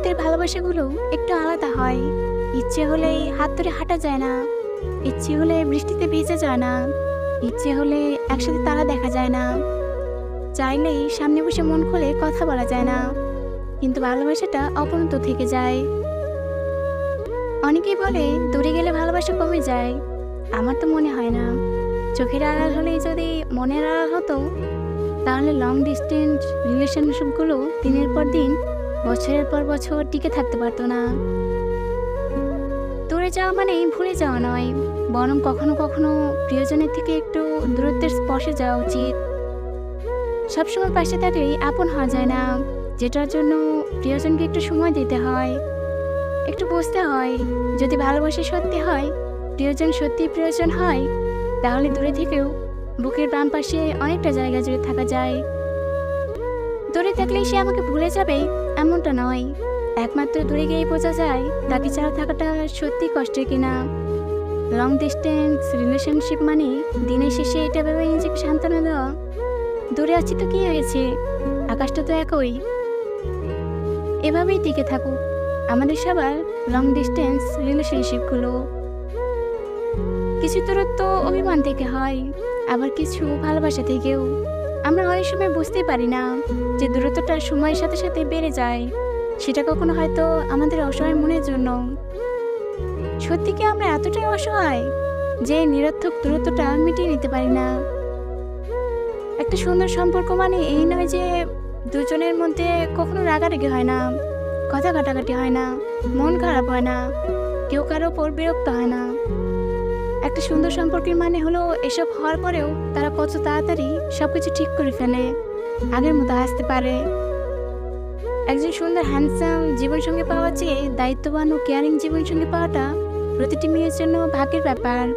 মুহূর্তের ভালোবাসাগুলো একটু আলাদা হয়। ইচ্ছে হলেই হাত ধরে হাঁটা যায় না। ইচ্ছে হলে বৃষ্টিতে ভিজে যায় না। ইচ্ছে হলে একসাথে তারা দেখা যায় না। চাইলেই সামনে বসে মন খুলে কথা বলা যায় না। কিন্তু ভালোবাসাটা অপরন্ত থেকে যায়। অনেকেই বলে, দূরে গেলে ভালোবাসা কমে যায়। আমার তো মনে হয় না। চোখের আড়াল হলেই যদি মনের আড়াল হতো, তাহলে লং ডিস্টেন্স রিলেশনশিপগুলো দিনের পর দিন বছরের পর বছর টিকে থাকতে পারতো না। দূরে যাওয়া মানে ভুলে যাওয়া নয়, বরং কখনো কখনো প্রিয়জনের থেকে একটু দূরত্বের স্পর্শে যাওয়া উচিত। সবসময় পাশে থাকলেই আপন হওয়া যায় না, যেটার জন্য প্রিয়জনকে একটু সময় দিতে হয়। একটু বুঝতে হয়, যদি ভালোবাসা সত্যি হয়, প্রিয়জন সত্যি প্রয়োজন হয়, তাহলে দূরে থেকেও বুকের বাম পাশে অনেকটা জায়গা জুড়ে থাকা যায়। দূরে থাকলেই সে আমাকে ভুলে যাবে, এমনটা নয়। একমাত্র দূরে গিয়েই বোঝা যায়, তাকে ছাড়া থাকাটা সত্যি কষ্টের কিনা। লং ডিস্টেন্স রিলেশনশিপ মানে দিনের শেষে এটা ভেবে নিজেকে সান্ত্বনা দেওয়া। দূরে আছি তো কী হয়েছে? আকাশটা তো একই। এভাবেই টিকে থাকুক আমাদের সবার লং ডিস্টেন্স রিলেশনশিপগুলো কিছু দূরত্ব অভিমান থেকে হয়, আবার কিছু ভালোবাসা থেকেও। আমরা অনেক সময় বুঝতে পারি না যে দূরত্বটা সময়ের সাথে সাথে বেড়ে যায়। সেটা কখনো হয়তো আমাদের অসহায় মনের জন্য। সত্যি কি আমরা এতটাই অসহায় যে নিরর্থক দূরত্বটা মিটিয়ে নিতে পারি না? একটা সুন্দর সম্পর্ক মানে এই নয় যে দুজনের মধ্যে কখনো রাগারাগি হয় না, কথা কাটাকাটি হয় না, মন খারাপ হয় না, কেউ কারও ওপর বিরক্ত হয় না। একটা সুন্দর সম্পর্কের মানে হলো এসব হওয়ার পরেও তারা কত তাড়াতাড়ি সবকিছু ঠিক করে ফেলে। আগের মতো আসতে পারে। একজন সুন্দর হ্যান্ডসাম জীবনসঙ্গী পাওয়া চেয়ে দায়িত্ববান ও কেয়ারিং জীবনসঙ্গী পাওয়াটা প্রতিটি মেয়ের জন্য ভাগ্যের ব্যাপার।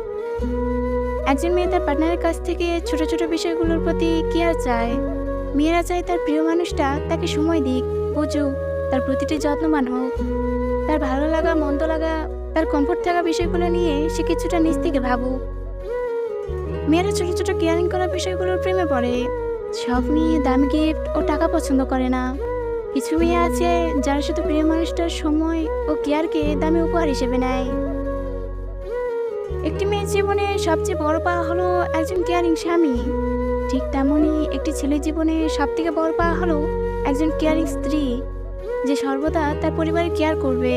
একজন মেয়ে তার পার্টনারের কাছ থেকে ছোট ছোট বিষয়গুলোর প্রতি কেয়ার চায়? মেয়েরা চায় তার প্রিয় মানুষটা তাকে সময় দিক, বুঝুক, তার প্রতিটি যত্নবান হোক। তার ভালো লাগা, মন্দ লাগা তার কমফোর্ট থাকা বিষয়গুলো নিয়ে সে কিছুটা নিজ থেকে ভাবুক। মেয়েরা ছোট ছোট কেয়ারিং করা বিষয়গুলোর প্রেমে পড়ে। সব নিয়ে দামি গিফট ও টাকা পছন্দ করে না। কিছু মেয়ে আছে যারা শুধু প্রিয় মানুষটার সময় ও কেয়ারকে দামি উপহার হিসেবে নেয়। একটি মেয়ের জীবনে সবচেয়ে বড় পাওয়া হলো একজন কেয়ারিং স্বামী। ঠিক তেমনই একটি ছেলের জীবনে সবথেকে বড় পাওয়া হলো একজন কেয়ারিং স্ত্রী, যে সর্বদা তার পরিবারের কেয়ার করবে।